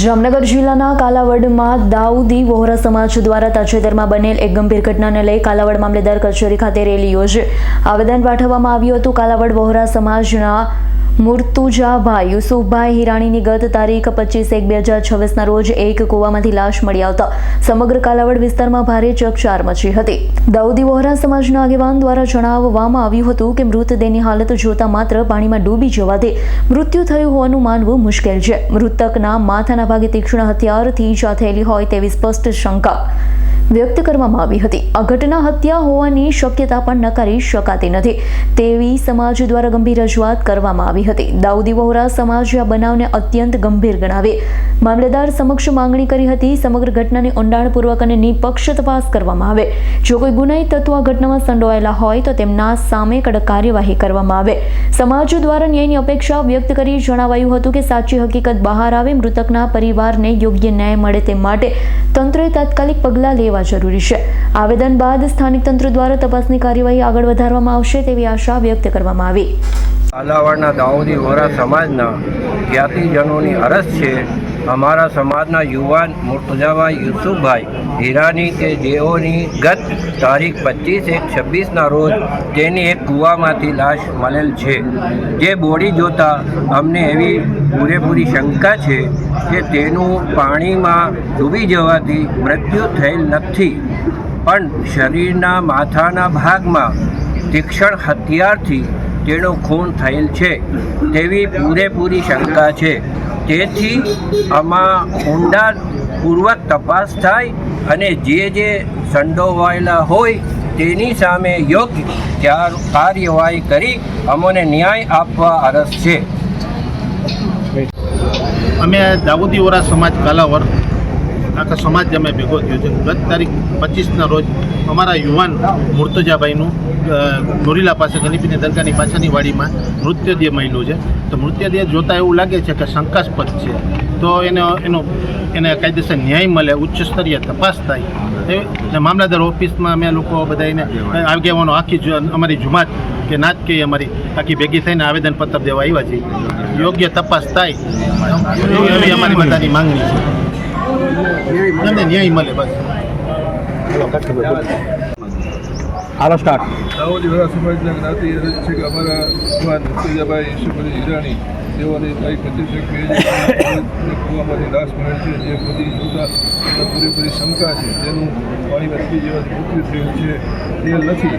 જામનગર જિલ્લાના કાલાવડમાં દાઉદી વોહરા સમાજ દ્વારા તાજેતરમાં બનેલ એક ગંભીર ઘટનાને લઈ કાલાવડ મામલેદાર કચેરી ખાતે રેલી યોજી. આવેદન પાઠવવામાં આવ્યું હતું. કાલાવડ વોહરા સમાજના મુર્તુજાભાઈ, યુસુફભાઈ હિરાણીની ગત તારીખ પચીસ એક બે હજાર છવ્વીસના રોજ એક કૂવામાંથી લાશ મળી આવતા સમગ્ર કાલાવડ વિસ્તારમાં ભારે ચકચાર મચી હતી. દાઉદી વોહરા સમાજના આગેવાન દ્વારા જણાવવામાં આવ્યું હતું કે મૃતદેહની હાલત જોતા માત્ર પાણીમાં ડૂબી જવાથી મૃત્યુ થયું હોવાનું માનવું મુશ્કેલ છે. મૃતકના માથાના ભાગે તીક્ષ્ણ હથિયારથી ઈજા થયેલી હોય તેવી સ્પષ્ટ શંકા. વ્યક્ત કરવામાં આવી હતી. આ ઘટના હત્યા હોવાની શક્યતા પણ નકારી શકાતી નથી. તેવી સમાજ દ્વારા ગંભીર રજૂઆત કરવામાં આવી હતી. દાઉદી વહોરા સમાજે આ બનાવને અત્યંત ગંભીર ગણાવી. મામલેદાર સમક્ષ માંગણી કરી હતી. સમગ્ર ઘટનાની ઊંડાણપૂર્વક અને નિપક્ષ તપાસ કરવામાં આવે. જો કોઈ ગુનાહિત તત્વો આ ઘટનામાં સંડોવાયેલા હોય, તો તેમના સામે કડક કાર્યવાહી કરવામાં આવે. સમાજ દ્વારા ન્યાયની અપેક્ષા વ્યક્ત કરી જણાવાયું હતું કે સાચી હકીકત બહાર આવે, મૃતકના પરિવારને યોગ્ય ન્યાય મળે તે માટે તંત્રએ તાત્કાલિક પગલાં લેવા જરૂરી છે. આવેદન બાદ સ્થાનિક તંત્ર દ્વારા તપાસની કાર્યવાહી આગળ વધારવામાં આવશે તેવી આશા વ્યક્ત કરવામાં આવી. કાલાવાડના દાઉદી વોરા સમાજના જ્ઞાતિજનોની અરજ છે અમારા સમાજના યુવાન મુર્તુજાભાઈ યુસુફભાઈ હીરાની કે જેઓની ગત તારીખ પચીસ એક છવ્વીસના રોજ તેની એક કૂવામાંથી લાશ મળેલ છે. જે બોડી જોતા અમને એવી પૂરેપૂરી શંકા છે કે તેનું પાણીમાં ડૂબી જવાથી મૃત્યુ થયેલ નથી. પણ શરીરના માથાના ભાગમાં તીક્ષ્ણ હથિયારથી તેનું ખૂન થયેલ છે. તેવી પૂરેપૂરી શંકા છે. તેથી આમાં ઊંડાણપૂર્વક તપાસ થાય અને જે જે સંડોવાયેલા હોય તેની સામે યોગ્ય કાર્યવાહી કરી અમોને ન્યાય આપવા અરજ છે. અમે દાઉદી વોરા સમાજ કાલાવર આખા સમાજ અમે ભેગો થયો છે. ગત તારીખ પચીસના રોજ અમારા યુવાન મુર્તજાભાઈનું ગોરીલા પાસે ગલીપીની દરગાહની પાછળની વાડીમાં મૃત્યુદેહ મળ્યું છે. તો મૃત્યુદેહ જોતાં એવું લાગે છે કે શંકાસ્પદ છે. તો એનો એનો, એને કાયદેસર ન્યાય મળે, ઉચ્ચ સ્તરીય તપાસ થાય. એ મામલતદાર ઓફિસમાં અમે લોકો બધા એને આગેવાનો આખી અમારી જુમાત કે નાત કે અમારી આખી ભેગી થઈને આવેદનપત્ર દેવા આવ્યા છે યોગ્ય તપાસ થાય. એવી અમારી બધાની માંગણી છે. અમને ન્યાય મળે બસ. હાલો સ્ટાર્ટ દાહોદ વડા સમાજના જ્ઞાતિ એ છે કે અમારા યુવાન મુસ્તજાભાઈ ઈશ્વરભાઈ હિરાણી તેઓને તારીખ પચીસ એક બે કૂવામાંથી લાશ મળે છે જે બધી જોતા પૂરેપૂરી શંકા છે. તેનું પાણી ડૂબી જેવા મૃત્યુ થયું છે તે નથી.